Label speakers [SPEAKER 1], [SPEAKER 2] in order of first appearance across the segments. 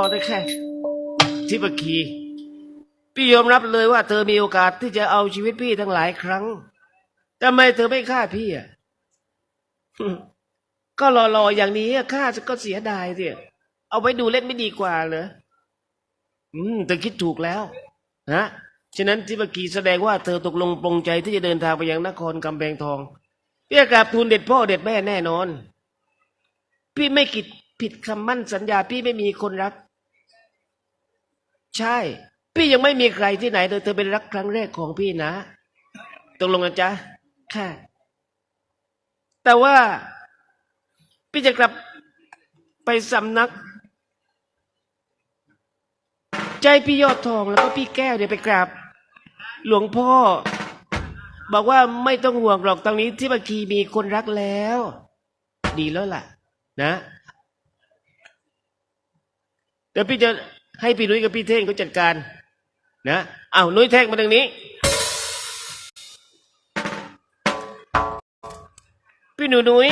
[SPEAKER 1] อได้แค่ทิปคี พี่ยอมรับเลยว่าเธอมีโอกาสที่จะเอาชีวิตพี่ทั้งหลายครั้งทำไมเธอไม่ฆ่าพี่อะก็รอๆอย่างนี้ฆ่าก็เสียดายสิเอาไว้ดูเล่นไม่ดีกว่าเหรออืมเธอคิดถูกแล้วนะฉะนั้นทิปคีแสดงว่าเธอตกลงปรงใจที่จะเดินทางไปยังนครกำแพงทองเพื่อกราบทูลเด็ดพ่อเด็ดแม่แน่นอน พี่ไม่กิดผิดคำมั่นสัญญาพี่ไม่มีคนรัก ใช่ พี่ยังไม่มีใครที่ไหนเลยเธอเป็นรักครั้งแรกของพี่นะตกลงกันจ๊ะค่ะ แต่ว่า พี่จะกลับไปสำนัก ใจพี่ยอดทองแล้วก็พี่แก้วเดี๋ยวไปกราบ หลวงพ่อ บอกว่าไม่ต้องห่วงหรอกตอนนี้ที่บัญคีมีคนรักแล้ว ดีแล้วล่ะ นะ เดี๋ยวพี่จะ ให้พี่นุ้ยกับพี่เท่งเขาจัดการ นะเอานุ้ยเท่งมาทางนี้ พี่หนูนุ้ย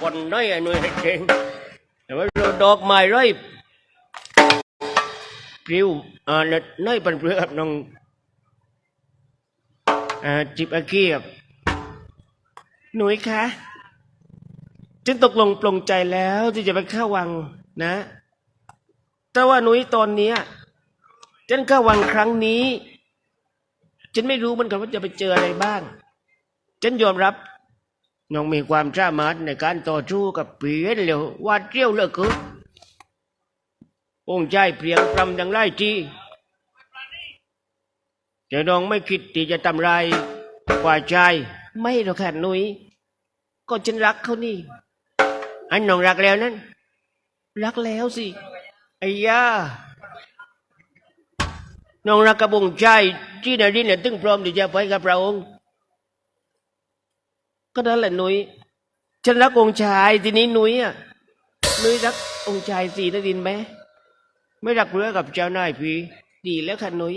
[SPEAKER 1] คนน้อยไอ้หนุ่ยให้เก่งแต่ว่าดอกไม้ร้อยปลิวอ่าน้อยปันเปลือกน้องอ่าจิบอาเกียบ หนุ่ยคะฉันตกลงปลงใจแล้วที่จะไปเข้าวังนะ แต่ว่าหนุ่ยตอนเนี้ยฉันเข้าวังครั้งนี้ ฉันไม่รู้เหมือนกันว่าจะไปเจออะไรบ้าง ฉันยอมรับน้องมีความสามารถในการต่อสู้กับผีเหลววาดเรียวเลือเกินองค์ใจเปลียงปรำอย่างไรทีแต่น้องไม่คิดที่จะทำลายฝ่ายชาย ไม่หรอกค่ะหนุย ก็ฉันรักเขานี่ อันน้องรักแล้วนั้นรักแล้วสิไอ้ยาน้องรักกับองค์ใจที่นารินเนี่ยตึงพร้อมที่จะไปกับพระองค์ ก็นั่นแหละหนุยฉันรักองค์ชายทีนี้หนุยอะหนุยรักองค์ชายสีนดินไหมไม่รักเรือกับเจ้านายพี่ดีแล้วค่ะหนุย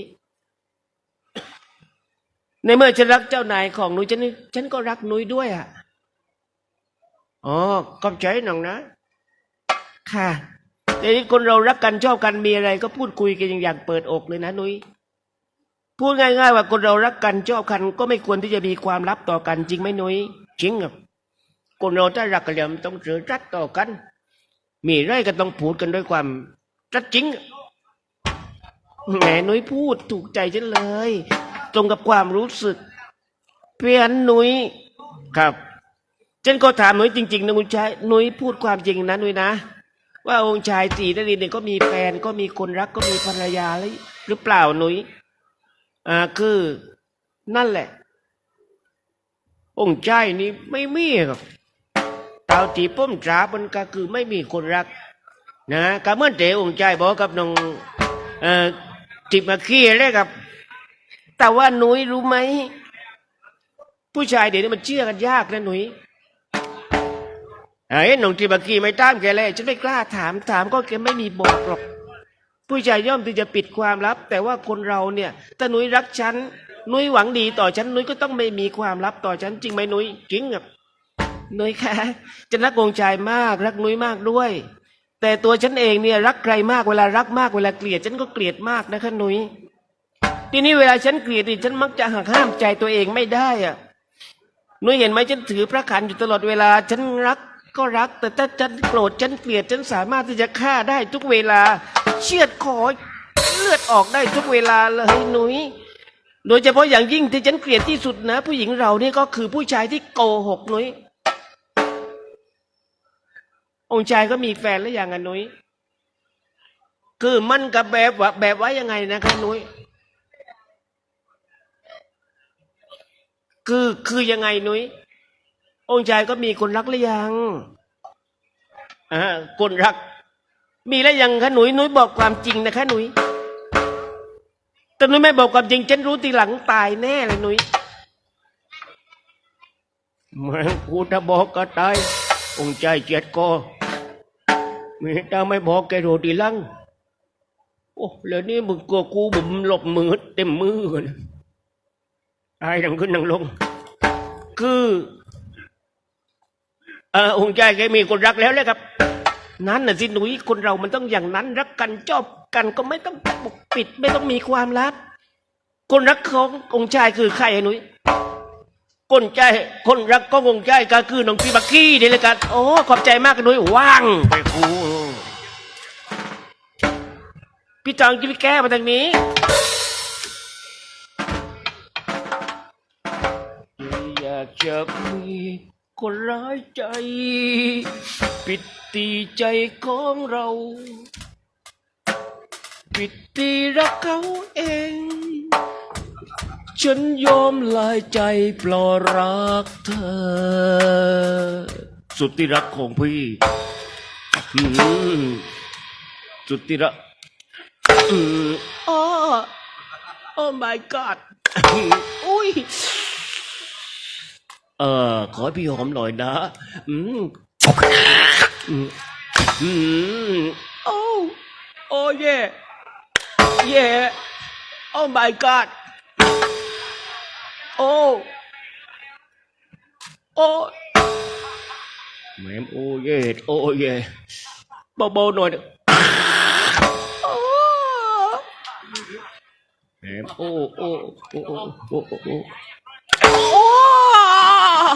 [SPEAKER 1] ในเมื่อฉันรักเจ้านายของหนุยฉันฉันก็รักหนุยด้วยอะ อ๋อขอบใจน้องนะ ค่ะแต่นี้คนเรารักกันชอบกันมีอะไรก็พูดคุยกันอย่างอย่างเปิดอกเลยนะหนุยพูดง่ายๆว่าคนเรารักกันชอบกันก็ไม่ควรที่จะมีความลับต่อกันจริงไหมนุ้ยจริงครับคนเราถ้ารักกันแล้วมันต้องเสือรัดต่อกัน มีไรก็ต้องพูดกันด้วยความรัดจริงแหมนุ้ยพูดถูกใจฉันเลย ตรงกับความรู้สึก เพียนนุ้ยครับ ฉันก็ถามนุ้ยจริง ๆนะคุณชายนุ้ยพูดความจริงนะนุ้ยนะ ว่าองค์ชายสีนรินทร์เนี่ยก็มีแฟนก็มีคนรักก็มีภรรยาแล้วหรือเปล่านุ้ยอ่าคือ นั่นแหละ องค์ใจนี่ไม่มีครับเตาตีป้มจรามันก็คือไม่มีคนรัก นะก็เมื่อเตองค์ใจบอกกับน้องเอ่อจิมาขี้เลยครับ แต่ว่าหนุยรู้ไหมผู้ชายเดี๋ยวนี้มันเชื่อกันยากนะหนุย เอ้ยน้องจิบมาขี้ไม่ตามแกเลยฉันไม่กล้าถามถามก็แกไม่มีบอกหรอก ผู้ชายย่อมที่จะปิดความลับ แต่ว่าคนเราเนี่ยถ้านุ้ยรักฉันนุ้ยหวังดีต่อฉันนุ้ยก็ต้องไม่มีความลับต่อฉันจริงไหมนุ้ยจริงครับนุ้ยคะจะรักวงชายมากรักนุ้ยมากด้วย แต่ตัวฉันเองเนี่ยรักใครมากเวลารักมากเวลาเกลียดฉันก็เกลียดมากนะคะนุ้ยทีนี้เวลาฉันเกลียดนี่ฉันมักจะหักห้ามใจตัวเองไม่ได้อะนุ้ยเห็นไหมฉันถือพระขันอยู่ตลอดเวลา ฉันรัก ก็รัก แต่ถ้าฉันโกรธฉันเกลียดฉันสามารถที่จะฆ่าได้ทุกเวลา เชือดคอเลือดออกได้ทุกเวลาเลยหนุยโดยเฉพาะอย่างยิ่งที่ฉันเกลียดที่สุดนะ ผู้หญิงเรานี่ก็คือผู้ชายที่โกหกหนุยองค์ชายก็มีแฟนแล้วอย่างไงหนุยคือมันกับแบบว่าแบบว่ายังไงนะคะหนุยคือคือยังไงหนุย องค์ชายก็มีคนรักหรือยังอ่าคนรัก มีแล้วยังคะหนุยหนุยบอกความจริงนะคะหนุยแต่หนุยไม่บอกความจริงฉันรู้ทีหลังตายแน่เลยหนุยแม่งกูถ้าบอกก็ตายองค์ใจเจ็ดก็มีถ้าไม่บอกแกรู้ทีหลังโอ้แล้วนี่มึงกลัวกูบุ่มหลบมือเต็มมือเลยตายดังขึ้นดังลง คือ เออองค์ชายแกมีคนรักแล้วเลยครับ นั้นน่ะสิหนุ่ยคนเรามันต้องอย่างนั้นรักกันชอบกันก็ไม่ต้องปกปิด ไม่ต้องมีความลับ คนรักขององค์ชายคือใครหนุ่ยคนใจคนรักขององค์ชายก็คือน้องพี่บักกี้นี่เลยกันโอ้ขอบใจมากหนุ่ยว่างไปครูพี่จองจะไปแก้มาทางนี้อยากจะมี คนร้ายใจ ปิดตีใจของเรา ปิดตีรักเขาเอง ฉันยอมลายใจปลอรักเธอ สุดที่รักของพี่อืมสุดที่รักอืมอ๋อ Oh my god อุ้ย เออ ขอพี่หอมหน่อยนะอืมอืมอืมโอ้โอ้เย่เย่โอ้ my god โอ้โอ้แม่มโอ้เย่โอ้เย่เบาๆหน่อยนะโอ้แม่มโอโอโอ้โอ้โอ้โอ้โอ้ โ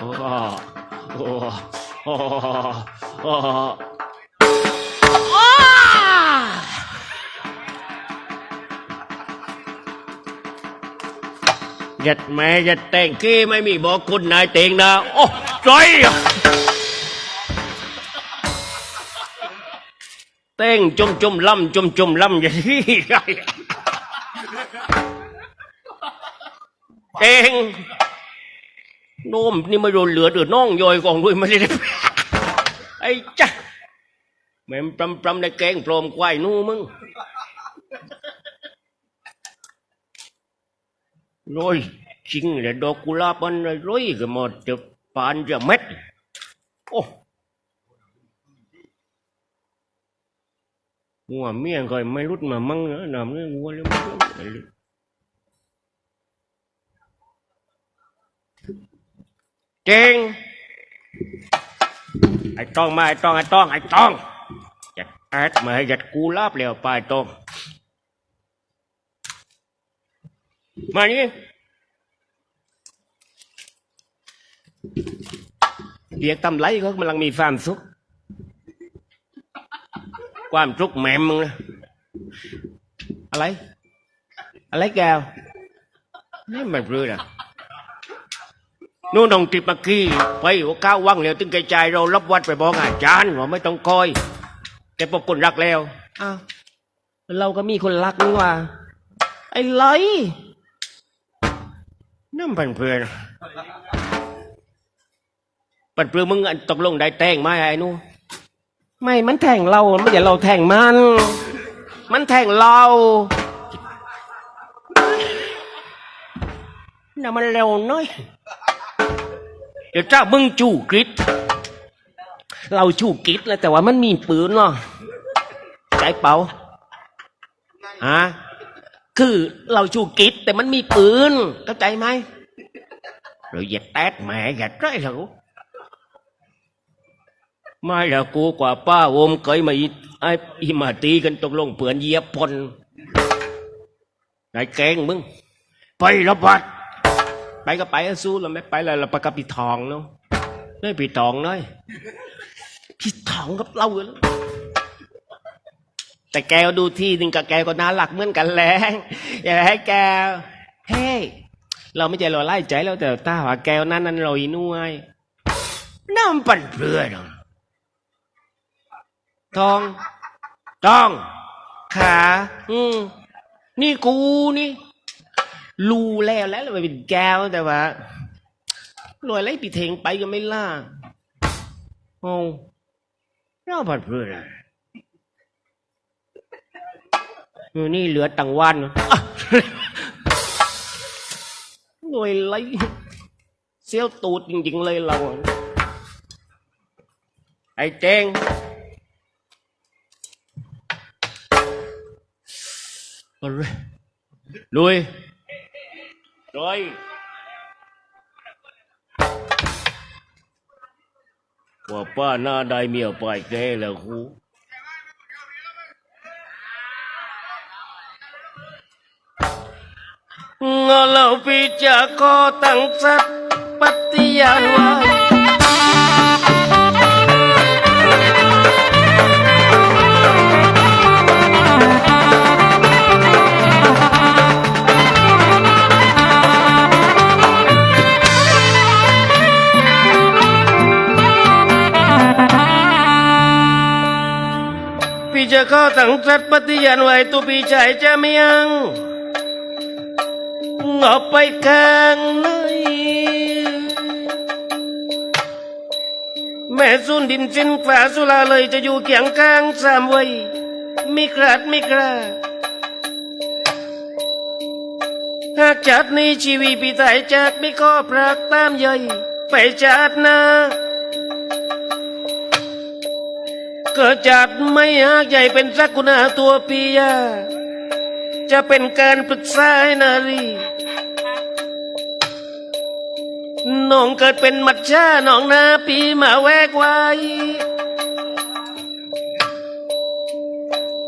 [SPEAKER 1] อ้โอ้โอ้ยัดแม่ยัดแต่งกี้ไม่มีบอกคุณนายเตงนะ โอ้ใจเต้งจมจมล่ำจมจมล่ำอย่างนี้ เองโน้มนี่ม่โดนเหลือเดือดน้องย่อยกองด้วยไม่ได้ไอ้จ้ะแม่มปรำปรำในแกงปลอมควายนู่มึงโรยจริงเลยดอกกุหลาบมันโรยก็หมดจะปานจะเม็ดโอ้หัวเมียก็ไม่รุดมามั่งนะนำเรื่องหัวเลย ไม่รู้จริงไอ้ต้องมาไอ้ต้องไอ้ต้องไอ้ต้องจัดแอดมาให้จัดกูลาบแล้วไปไอ้ต้องมานี่เรียกตำไรเขากำลังมีความสุข ความสุขแหม่มมึงนะอะไร อะไรแกวนี่มันเรือนะ นู่นน้องติดมากี้ไปหัวก้าวว่างแล้วตึงไกระจายเรารับวัดไปบอกอาจารย์ว่าไม่ต้องคอย แต่พบคนรักแล้วอ้าวเราก็มีคนรักนี่ว่า ไอ้ไรนั่นเป็นเพื่อนปันเพื่อนมึงอันตกลงได้แต่งไหมไอ้นู่ไม่มันแทงเราไม่ใช่เราแทงมัน มันแทงเราน่ะมันเร็วหน้อย เดี๋ยวเจ้ามึงจู่กริดเราจู่กริดแล้วแต่ว่ามันมีปืนเนาะใจเปล่าฮะคือเราจู่กริดแต่มันมีปืนเข้าใจไหมเราอย่าแตดแหม่อย่าไรเหรอไม่ละกูกว่าป้าวมเคยมาอีไอ้อีมาตีกันตกลงเปือนเยียบพลนายแกงมึง ไประบาด ไปก็ไปสู้เราไม่ไปเลยเราไปกับพี่ทองเนาะไม่พี่ทองน้อยพี่ทองกับเราเลยแต่แกก็ดูที่หนึ่งกับแกก็น่ารักเหมือนกันแหละอย่าให้แกเฮ้เราไม่ใจเราไล่ใจแล้วแต่ตาว่าแกวนั้นนั้นเราอีนุ่ยน้ำปั่นเพื่อนทองทองขาอืมนี่กูนี่ รู้แล้วแล้วมันเป็นแก้วแต่ว่าลอยไล่ปีเทงไปก็ไม่ล่าโอ้เราผัดเพื่อนอะเออนี่เหลือตังวันอะลอยไล่เสี้ยวตูดจริง ๆ เลยเรา ไอ้เจงเอาเลยลุยร้อย ว่าป้าหน้าได้เมียไปแก่แล้วครูงอเราพี่จะขอตั้งสัตปฏิญาณว่า ข้าตั้งสัตปฏิญาณไว้ตัวพี่ชายจะไม่ยังงอกไปกลางเลยแม่สุนดินสินฝ่าสุลาเลยจะอยู่เคียงข้างสามวัยไม่กราดไม่กล้าหากจัดในชีวิตพี่ตายจากไม่ขอพรักตามใหญ่ไปจัดนา เกิดจากไม่หากใหญ่เป็นสักกุณาตัวปียาจะเป็นการปรึกษาให้นารีน้องเกิดเป็นมัจฉาน้องนาปีมาแวกไว้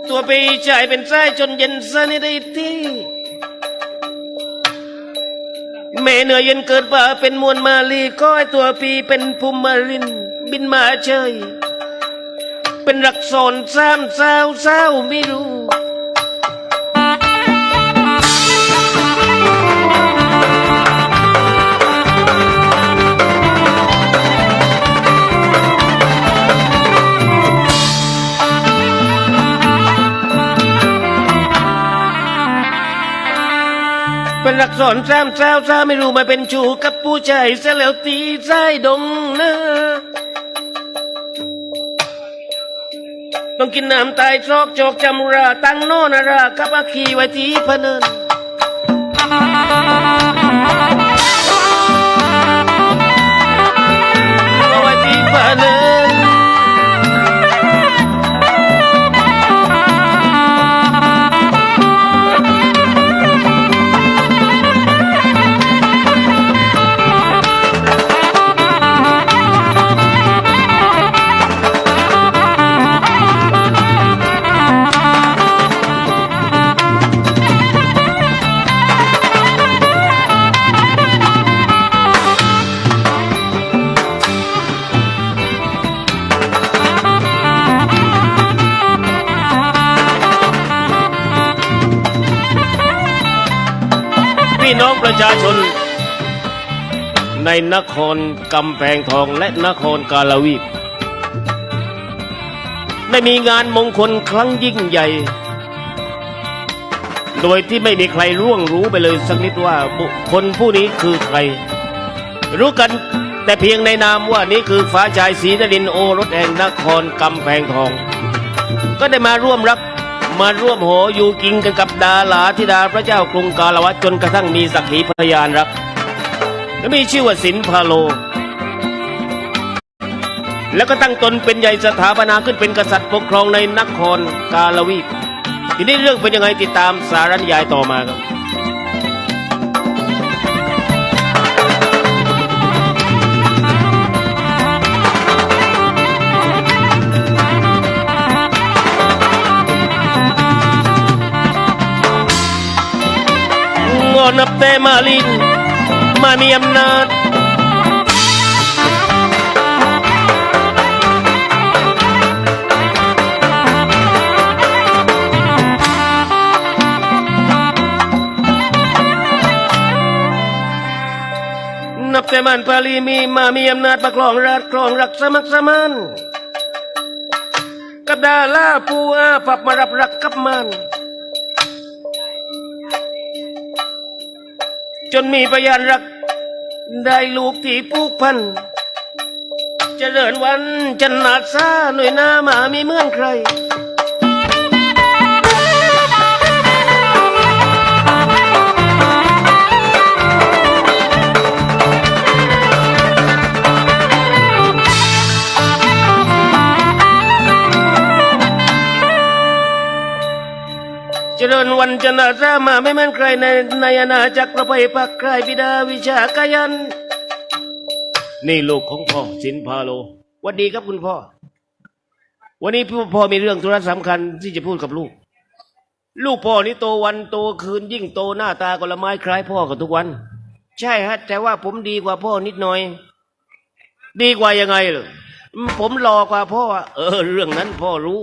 [SPEAKER 1] ตัวปีชายเป็นไส้จนเย็นสนิทได้ที่แม่เหนื่อยเย็นเกิดป่าเป็นมวลมาลีก็ให้ตัวปีเป็นภูมิมาริน บินมาเชย เป็นรักสอนสามสาวสาวไม่รู้เป็นรักสอนสามสาวสาวไม่รู้มาเป็นชูกับผู้ชายเสียแล้วตีใจดงเนะ ต้องกินน้ำตายซอกจอกจำราตั้งโนนารากับอาคีไว้ที่พนินไว้ที่พนิน นนครกำแพงทองและนครกาลวีได้มีงานมงคลครั้งยิ่งใหญ่ โดยที่ไม่มีใครร่วงรู้ไปเลยสักนิดว่าบุคคลผู้นี้คือใคร รู้กันแต่เพียงในนามว่านี้คือฟ้าชายศรีนรินโอรสแห่งนครกำแพงทอง ก็ได้มาร่วมรับมาร่วมโหอยู่กินกันกับดาลาธิดาพระเจ้ากรุงกาลวัตจนกระทั่งมีสักขีพยานรัก และมีชื่อว่าสินพาโล แล้วก็ตั้งตนเป็นใหญ่สถาปนาขึ้นเป็นกษัตริย์ปกครองในนครกาลวีปทีนี้เรื่องเป็นยังไงติดตามสารนิยายต่อมาครับงอนับแต่มาลิน มามีอำนาจนับแต่มันพาลีมีมามีอำนาจประครองราชครองรักสมัครสมานกับดาล่าปูอาปับมารับรักกับมัน จนมีพยานรัก ได้ลูกที่ผูกพันจเจริญวันจันนาซาหน่วยหน้าหมามีเหมือนใคร เจริญริญวันจนะรามาไม่เหมันใครในในอาณาจักรประภัยปักใครบิดาวิชากายัน นี่ลูกของพ่อสินพาโลวัสดีครับคุณพ่อ วันนี้พ่อมีเรื่องธุระสำคัญที่จะพูดกับลูก ลูกพ่อนี่โตวันโตคืนยิ่งโตหน้าตากละไม้คล้ายพ่อกับทุกวัน ใช่ฮะ แต่ว่าผมดีกว่าพ่อนิดหน่อย ดีกว่ายังไงเหรอผมรอกว่าพ่อ เออ เรื่องนั้นพ่อรู้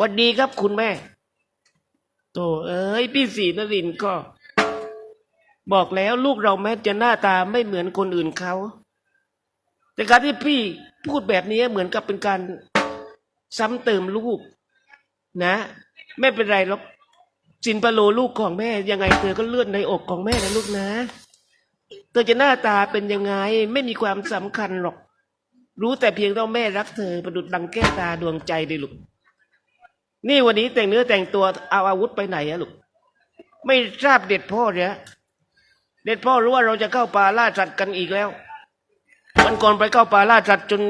[SPEAKER 1] วันดีครับคุณแม่ โตเอ้ยพี่ศรีนรินทร์ก็ บอกแล้วลูกเราแม้จะหน้าตาไม่เหมือนคนอื่นเขา แต่การที่พี่พูดแบบนี้เหมือนกับเป็นการซ้ำเติมลูกนะ ไม่เป็นไรหรอกสินปะโลลูกของแม่ ยังไงเธอก็เลื่อนในอกของแม่นะลูกนะเธอจะหน้าตาเป็นยังไง ไม่มีความสำคัญหรอก รู้แต่เพียงต้องแม่รักเธอประดุดดังแก้วตาดวงใจดิลูก นี่วันนี้แต่งเนื้อแต่งตัวเอาอาวุธไปไหนอะลูกไม่ทราบเด็ดพ่อเนี่ยเด็ดพ่อรู้ว่าเราจะเข้าป่าล่าสัตว์กันอีกแล้วมันก่อนไปเข้าป่าล่าสัตว์จน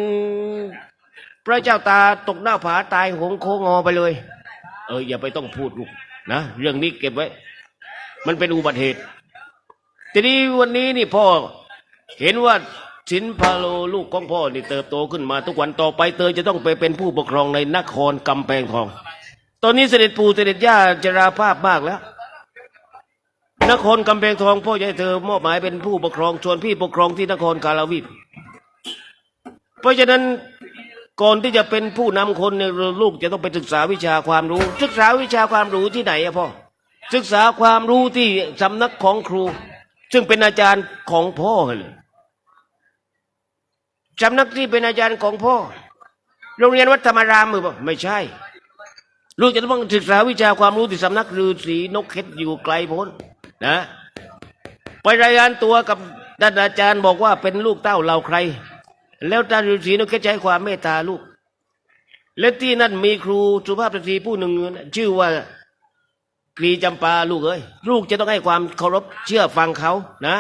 [SPEAKER 1] พระเจ้าตาตกหน้าผาตายหงโคงอไปเลย เอออย่าไปต้องพูดลูกนะเรื่องนี้เก็บไว้ มันเป็นอุบัติเหตุ ทีนี้วันนี้นี่พ่อเห็นว่าสินพาโลลูกของพ่อนี่เติบโตขึ้นมา ทุกวันต่อไปเตยจะต้องไปเป็นผู้ปกครองในนครกำแพงทอง ตอนนี้เสด็จปู่เสด็จย่าจราภาพมากแล้ว นครกำแพงทองพ่อให้เธอมอบหมายเป็นผู้ปกครองชวนพี่ปกครองที่นครกาลาวิดเพราะฉะนั้นก่อนที่จะเป็นผู้นำคนเนี่ยลูกจะต้องไปศึกษาวิชาความรู้ ศึกษาวิชาความรู้ที่ไหนอะพ่อศึกษาความรู้ที่สำนักของครู ซึ่งเป็นอาจารย์ของพ่อเลยสำนักที่เป็นอาจารย์ของพ่อ โรงเรียนวัดธรรมารามมือเปล่าไม่ใช่ ลูกจะต้องศึกษาวิชาความรู้ที่สำนักฤาษีนกเข็ดอยู่ไกลพ้นนะไปรายงานตัวกับท่านอาจารย์บอกว่าเป็นลูกเต้าเราใคร แล้วท่านฤาษีนกเข็ดใช้ความเมตตาลูก และที่นั่นมีครูสุภาพสตรีผู้หนึ่ง ชื่อว่ากรีจำปาลูกเอ้ยลูกจะต้องให้ความเคารพเชื่อฟังเขานะ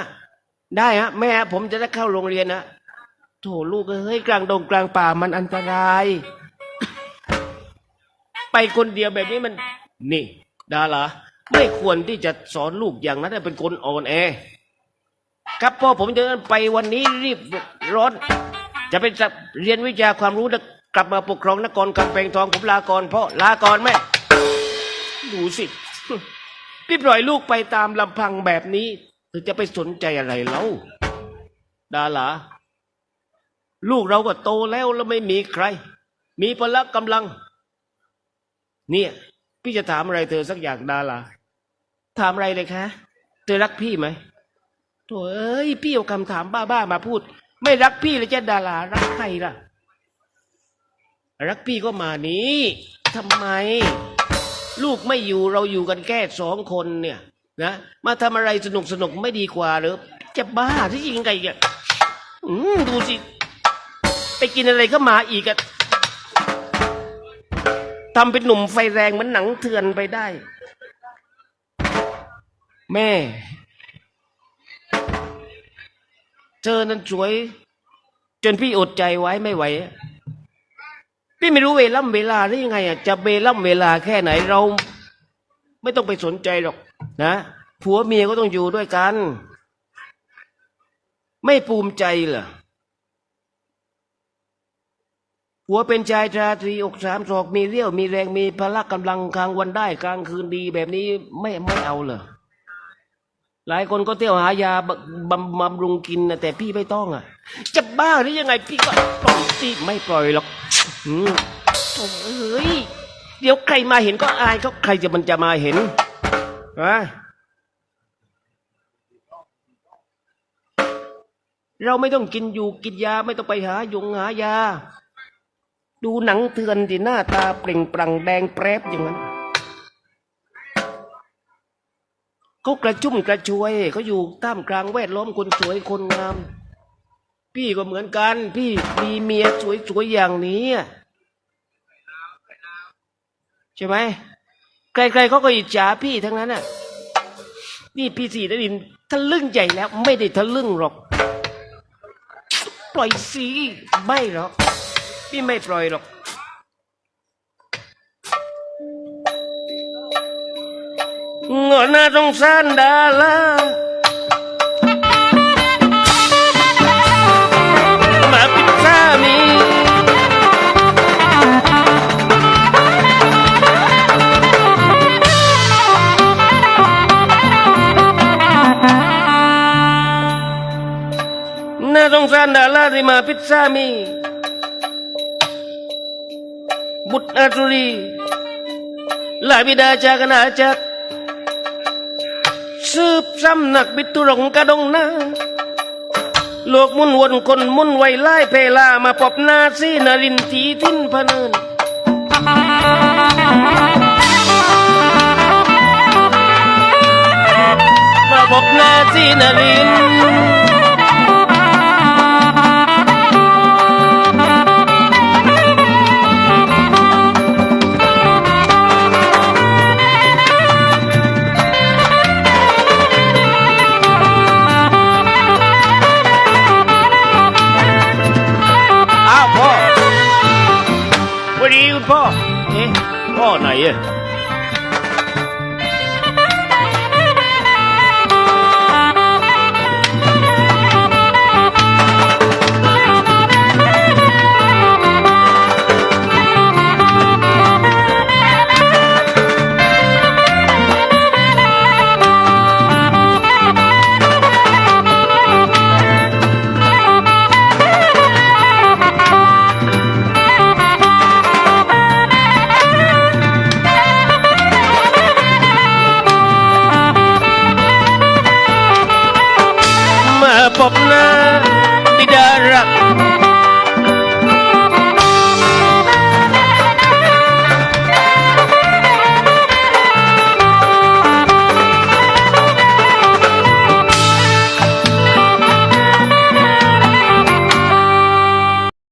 [SPEAKER 1] ได้ฮะแม่ผมจะได้เข้าโรงเรียนนะโถลูกเอ้ยกลางดงกลางป่ามันอันตราย ไปคนเดียวแบบนี้มัน นี่ดาราไม่ควรที่จะสอนลูกอย่างนั้นเป็นคนอ่อนแอ ครับพ่อผมจะไปวันนี้รีบร้อน จะไปเรียนวิชาความรู้กลับมาปกครองนครกำแพงทองผมลาก่อนพ่อลาก่อนแม่ดูสิพี่ปล่อยลูกไปตามลำพังแบบนี้จะไปสนใจอะไรเล่าดาราลูกเราก็โตแล้วแล้วไม่มีใคร มีพละกำลัง เนี่ย พี่จะถามอะไรเธอสักอย่างดาราถามอะไรเลยคะเธอรักพี่ไหมโถเอ้ยพี่เอาคำถามบ้าๆมาพูด ไม่รักพี่เลยจะดารารักใครล่ะ รักพี่ก็มานี้ทำไม ลูกไม่อยู่เราอยู่กันแค่สองคนเนี่ย นะมาทำอะไรสนุกสนุกไม่ดีกว่าหรือจะบ้าที่จริงไงเนี่ยอืมดูสิ ไปกินอะไรก็มาอีกอะ ทำเป็นหนุ่มไฟแรงเหมันหนังเถื่อนไปได้ แม่ เธอนั้นสวย จนพี่อดใจไว้ไม่ไหว พี่ไม่รู้เวล่ำเวลาได้ยังไงอะจะเวล่ำเวลาแค่ไหนเรา ไม่ต้องไปสนใจหรอก นะผัวเมียก็ต้องอยู่ด้วยกัน ไม่ภูมิใจเหรอ ผัวเป็นชายชาตรีอกสามศอกมีเรี่ยว มีแรงมีพละกำลังกลางวันได้กลางคืนดีแบบนี้ไม่ไม่เอาเหรอหลายคนก็เที่ยวหายาบำบำบำรุงกินนะแต่พี่ไม่ต้องอะ จะบ้าหรือยังไงพี่ก็ปล่อยสิไม่ปล่อยหรอกอืมเอ้ยเดี๋ยวใครมาเห็นก็อายเขาใครจะมันจะมาเห็นวะเราไม่ต้องกินอยู่กินยาไม่ต้องไปหายงหายา ดูหนังเถื่อนที่หน้าตาเปล่งปลั่งแดงแปรบอย่างนั้นเขากระชุ่มกระชวยเขาอยู่ท่ามกลางแวดล้อมคนสวยคนงาม พี่ก็เหมือนกัน พี่มีเมียสวยๆอย่างนี้ใช่ไหมใครๆเขาก็อิจฉาพี่ทั้งนั้นน่ะ นี่พี่สีนรินทร์ทะลึ่งใหญ่แล้ว ไม่ได้ทะลึ่งหรอก ปล่อยสิไม่หรอก พี่ไม่ปล่อยหรอกงอหน้าสงสารดารามาปิดสามีน่าสงสารดาราที่มาพิษสามี อาตุรีหลายบิดาจากนาจักรสืบซ้ำหนักบิตุรงกระดงนาโลกมุ่นวนคนมุ่นไวไล่เพลามาพบนาซีนารินทีทิ้นพเนินมาพบนาซีนาริน